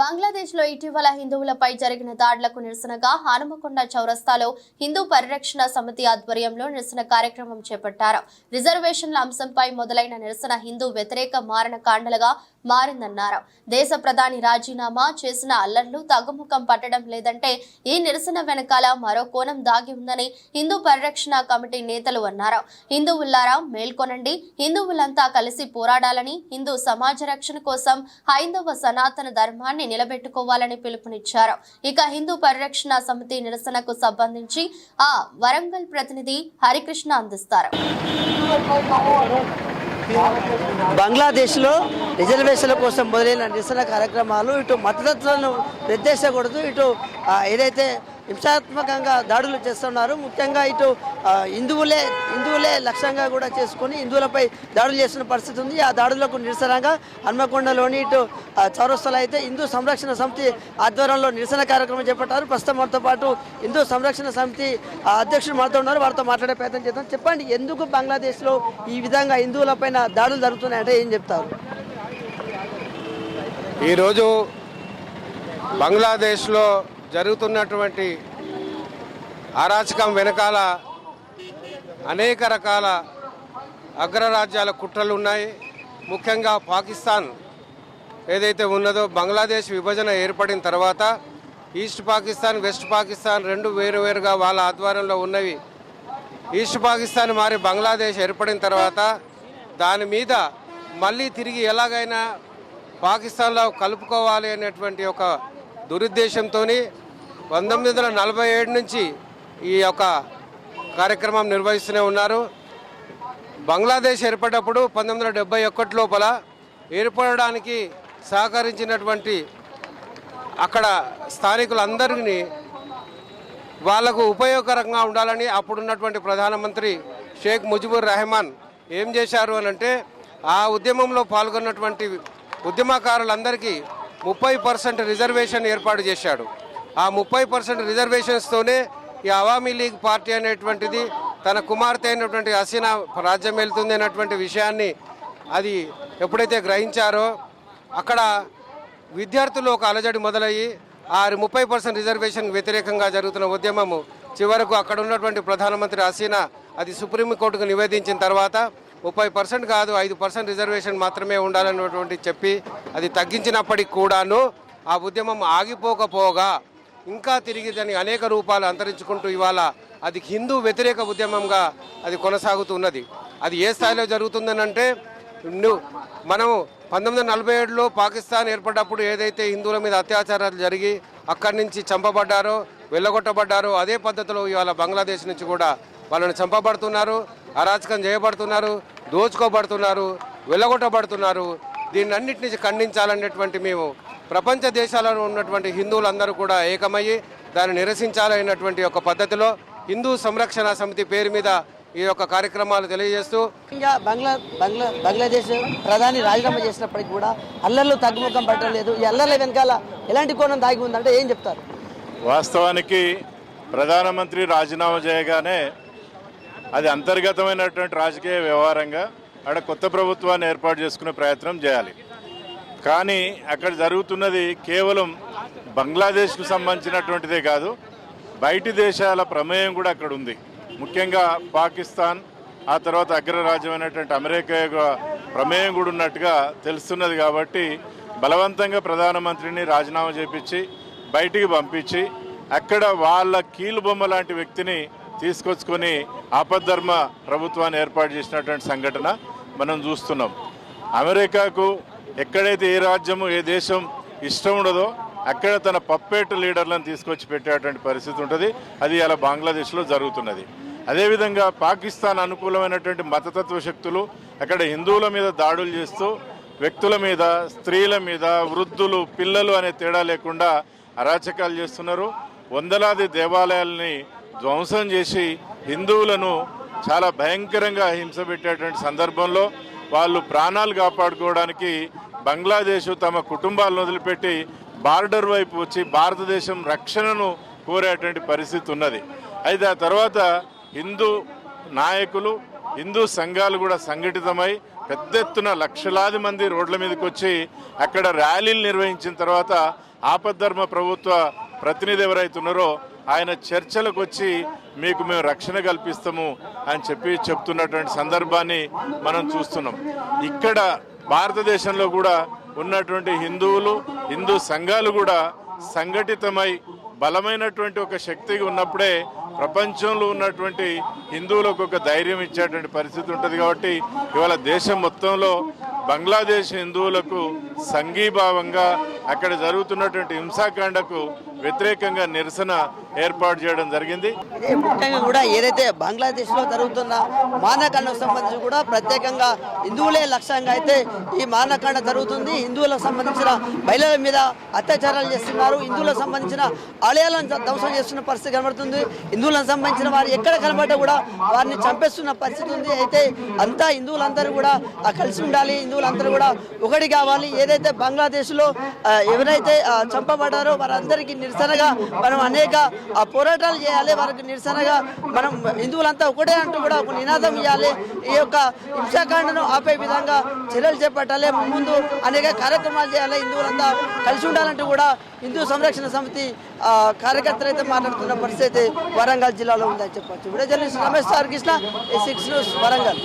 బంగ్లాదేశ్లో ఇటీవల హిందువులపై జరిగిన దాడులకు నిరసనగా హనుమకొండ చౌరస్తాలో హిందూ పరిరక్షణ సమితి ఆధ్వర్యంలో నిరసన కార్యక్రమం చేపట్టారు. రిజర్వేషన్ల అంశంపై మొదలైన నిరసన హిందూ వ్యతిరేక మారణ కాండలుగా మారిందన్నారు. దేశ ప్రధాని రాజీనామా చేసిన అల్లర్లు తగ్గుముఖం పట్టడం లేదంటే ఈ నిరసన వెనకాల మరో కోణం దాగి ఉందని హిందూ పరిరక్షణ కమిటీ నేతలు అన్నారు. హిందువుల్లారా మేల్కొనండి. హిందువులంతా కలిసి పోరాడాలని హిందూ సమాజ రక్షణ కోసం హైందవ సనాతన ధర్మాన్ని నిలబెట్టుకోవాలని పిలుపునిచ్చారు. ఇక హిందూ పరిరక్షణ సమితి నిరసనకు సంబంధించి ఆ వరంగల్ ప్రతినిధి హరికృష్ణ అందిస్తారు. బంగ్లాదేశ్లో రిజర్వేషన్ల కోసం మొదలైన నిరసన కార్యక్రమాలు ఇటు మద్దతులను నిర్దేశకూడదు ఇటు ఏదైతే హింసాత్మకంగా దాడులు చేస్తున్నారు. ముఖ్యంగా ఇటు హిందువులే హిందువులే లక్ష్యంగా కూడా చేసుకొని హిందువులపై దాడులు చేసిన పరిస్థితి ఉంది. ఆ దాడులకు నిరసనగా హన్మకొండలోని ఇటు చౌరస్తలో అయితే హిందూ సంరక్షణ సమితి ఆధ్వర్యంలో నిరసన కార్యక్రమం చేపట్టారు. ప్రస్తుతం మనతో పాటు హిందూ సంరక్షణ సమితి అధ్యక్షుడు మనతో ఉన్నారు. వారితో మాట్లాడే ప్రయత్నం చేద్దాం. చెప్పండి ఎందుకు బంగ్లాదేశ్లో ఈ విధంగా హిందువులపైన దాడులు జరుగుతున్నాయంటే ఏం చెప్తారు? ఈరోజు బంగ్లాదేశ్లో జరుగుతున్నటువంటి అరాచకం వెనకాల అనేక రకాల అగ్రరాజ్యాల కుట్రలు ఉన్నాయి. ముఖ్యంగా పాకిస్తాన్ ఏదైతే ఉన్నదో బంగ్లాదేశ్ విభజన ఏర్పడిన తర్వాత ఈస్ట్ పాకిస్తాన్ వెస్ట్ పాకిస్తాన్ రెండు వేరు వేరుగా వాళ్ళ ఆధ్వర్యంలో ఉన్నవి. ఈస్ట్ పాకిస్తాన్ మారి బంగ్లాదేశ్ ఏర్పడిన తర్వాత దాని మీద మళ్ళీ తిరిగి ఎలాగైనా పాకిస్తాన్లో కలుపుకోవాలి అనేటువంటి ఒక దురుద్దేశంతో పంతొమ్మిది వందల నలభై ఏడు నుంచి ఈ యొక్క కార్యక్రమం నిర్వహిస్తూనే ఉన్నారు. బంగ్లాదేశ్ ఏర్పడినప్పుడు పంతొమ్మిది వందల డెబ్బై ఒకటి లోపల ఏర్పడడానికి సహకరించినటువంటి అక్కడ స్థానికులందరినీ వాళ్ళకు ఉపయోగకరంగా ఉండాలని అప్పుడున్నటువంటి ప్రధానమంత్రి షేక్ ముజిబుర్ రెహమాన్ ఏం చేశారు అని అంటే ఆ ఉద్యమంలో పాల్గొన్నటువంటి ఉద్యమకారులందరికీ ముప్పై పర్సెంట్ రిజర్వేషన్ ఏర్పాటు చేశాడు. ఆ ముప్పై పర్సెంట్ రిజర్వేషన్స్తోనే ఈ అవామీ లీగ్ పార్టీ అనేటువంటిది తన కుమార్తె అయినటువంటి హసీనా రాజ్యం వెళ్తుంది అన్నటువంటి విషయాన్ని అది ఎప్పుడైతే గ్రహించారో అక్కడ విద్యార్థులు ఒక అలజడి మొదలయ్యి ఆ ముప్పై పర్సెంట్ రిజర్వేషన్ వ్యతిరేకంగా జరుగుతున్న ఉద్యమము చివరకు అక్కడ ఉన్నటువంటి ప్రధానమంత్రి హసీనా అది సుప్రీంకోర్టుకు నివేదించిన తర్వాత ముప్పై పర్సెంట్ కాదు ఐదు పర్సెంట్ రిజర్వేషన్ మాత్రమే ఉండాలన్నటువంటి చెప్పి అది తగ్గించినప్పటికి కూడాను ఆ ఉద్యమం ఆగిపోకపోగా ఇంకా తిరిగి దాన్ని అనేక రూపాలు అంతరించుకుంటూ ఇవాళ అది హిందూ వ్యతిరేక ఉద్యమంగా అది కొనసాగుతున్నది. అది ఏ స్థాయిలో జరుగుతుందనంటే ను- మనం పంతొమ్మిది వందల నలభై ఏడులో పాకిస్తాన్ ఏర్పడ్డప్పుడు ఏదైతే హిందువుల మీద అత్యాచారాలు జరిగి అక్కడి నుంచి చంపబడ్డారో వెళ్ళగొట్టబడ్డారో అదే పద్ధతిలో ఇవాళ బంగ్లాదేశ్ నుంచి కూడా వాళ్ళని చంపబడుతున్నారు. అరాచకం చేయబడుతున్నారు దోచుకోబడుతున్నారు వెళ్ళగొట్టబడుతున్నారు దీన్ని అన్నిటిని ఖండించాలనేటువంటి మేము ప్రపంచ దేశాలలో ఉన్నటువంటి హిందువులందరూ కూడా ఏకమయ్యి దాన్ని నిరసించాలనేటువంటి ఒక పద్ధతిలో హిందూ సంరక్షణ సమితి పేరు మీద ఈ యొక్క కార్యక్రమాలు తెలియజేస్తూ బంగ్లా బంగ్లా బంగ్లాదేశ్ ప్రధాని రాజీనామా చేసినప్పటికీ కూడా అల్లర్లు తగ్గుముఖం పట్టలేదు. ఈ అల్లర్ల వెనకాల ఎలాంటి కోణం దాగి ఉందంటే ఏం చెప్తారు? వాస్తవానికి ప్రధానమంత్రి రాజీనామా చేయగానే అది అంతర్గతమైనటువంటి రాజకీయ వ్యవహారంగా అక్కడ కొత్త ప్రభుత్వాన్ని ఏర్పాటు చేసుకునే ప్రయత్నం చేయాలి. కానీ అక్కడ జరుగుతున్నది కేవలం బంగ్లాదేశ్కు సంబంధించినటువంటిదే కాదు బయటి దేశాల ప్రమేయం కూడా అక్కడ ఉంది. ముఖ్యంగా పాకిస్తాన్ ఆ తర్వాత అగ్రరాజ్యమైనటువంటి అమెరికా యొక్క ప్రమేయం కూడా ఉన్నట్టుగా తెలుస్తున్నది కాబట్టి బలవంతంగా ప్రధానమంత్రిని రాజీనామా చేపించి బయటికి పంపించి అక్కడ వాళ్ళ కీలుబొమ్మ లాంటి వ్యక్తిని తీసుకొచ్చుకొని ఆపద్ధర్మ ప్రభుత్వాన్ని ఏర్పాటు చేసినటువంటి సంఘటన మనం చూస్తున్నాం. అమెరికాకు ఎక్కడైతే ఏ రాజ్యము ఏ దేశం ఇష్టం ఉండదో అక్కడ తన పప్పేట్ లీడర్లను తీసుకొచ్చి పెట్టేటువంటి పరిస్థితి ఉంటుంది. అది అలా బంగ్లాదేశ్లో జరుగుతున్నది. అదేవిధంగా పాకిస్తాన్ అనుకూలమైనటువంటి మతతత్వ శక్తులు అక్కడ హిందువుల మీద దాడులు చేస్తూ వ్యక్తుల మీద స్త్రీల మీద వృద్ధులు పిల్లలు అనే తేడా లేకుండా అరాచకాలు చేస్తున్నారు. వందలాది దేవాలయాల్ని ధ్వంసం చేసి హిందువులను చాలా భయంకరంగా హింస పెట్టేటువంటి సందర్భంలో వాళ్ళు ప్రాణాలు కాపాడుకోవడానికి బంగ్లాదేశ్ తమ కుటుంబాలను వదిలిపెట్టి బార్డర్ వైపు వచ్చి భారతదేశం రక్షణను కోరేటువంటి పరిస్థితి ఉన్నది. అయితే ఆ తర్వాత హిందూ నాయకులు హిందూ సంఘాలు కూడా సంఘటితమై పెద్ద ఎత్తున లక్షలాది మంది రోడ్ల మీదకి వచ్చి అక్కడ ర్యాలీలు నిర్వహించిన తర్వాత ఆపద్ధర్మ ప్రభుత్వ ప్రతినిధి ఎవరైతే ఉన్నారో ఆయన చర్చలకు వచ్చి మీకు మేము రక్షణ కల్పిస్తాము అని చెప్పి చెప్తున్నటువంటి సందర్భాన్ని మనం చూస్తున్నాం. ఇక్కడ భారతదేశంలో కూడా ఉన్నటువంటి హిందువులు హిందూ సంఘాలు కూడా సంఘటితమై బలమైనటువంటి ఒక శక్తిగా ఉన్నప్పుడే ప్రపంచంలో ఉన్నటువంటి హిందువులకు ఒక ధైర్యం ఇచ్చేటువంటి పరిస్థితి ఉంటుంది కాబట్టి ఇవాళ దేశం మొత్తంలో బంగ్లాదేశ్ హిందువులకు సంఘీభావంగా అక్కడ జరుగుతున్నటువంటి హింసాకాండకు వ్యతిరేకంగా నిరసన ఏర్పాటు చేయడం జరిగింది. ముఖ్యంగా కూడా ఏదైతే బంగ్లాదేశ్లో జరుగుతున్న మానకాండకు సంబంధించి కూడా ప్రత్యేకంగా హిందువులే లక్ష్యంగా అయితే ఈ మానకాండ జరుగుతుంది. హిందువులకు సంబంధించిన మహిళల మీద అత్యాచారాలు చేస్తున్నారు. హిందువులకు సంబంధించిన ఆలయాలను ధ్వంసం చేస్తున్న పరిస్థితి కనబడుతుంది. హిందువులకు సంబంధించిన వారు ఎక్కడ కనబడ్డా కూడా వారిని చంపేస్తున్న పరిస్థితి ఉంది. అయితే అంతా హిందువులందరూ కూడా కలిసి ఉండాలి. హిందువులందరూ కూడా ఒకటి కావాలి. ఏదైతే బంగ్లాదేశ్లో ఎవరైతే చంపబడ్డారో వారందరికీ నిరసనగా మనం అనేక ఆ, పోరాటాలు చేయాలి వారికి నిరసనగా మనం హిందువులంతా ఒకటే అంటూ కూడా ఒక నినాదం ఇవ్వాలి. ఈ యొక్క హింసాకాండను ఆపే విధంగా చర్యలు చేపట్టాలి. ముందు అనేక కార్యక్రమాలు చేయాలి. హిందువులంతా కలిసి ఉండాలంటూ కూడా హిందూ సంరక్షణ సమితి కార్యకర్తలు అయితే మాట్లాడుతున్న పరిస్థితి అయితే వరంగల్ జిల్లాలో ఉందని చెప్పచ్చు. Video journalist Ramesh sir Krishna six news Warangal.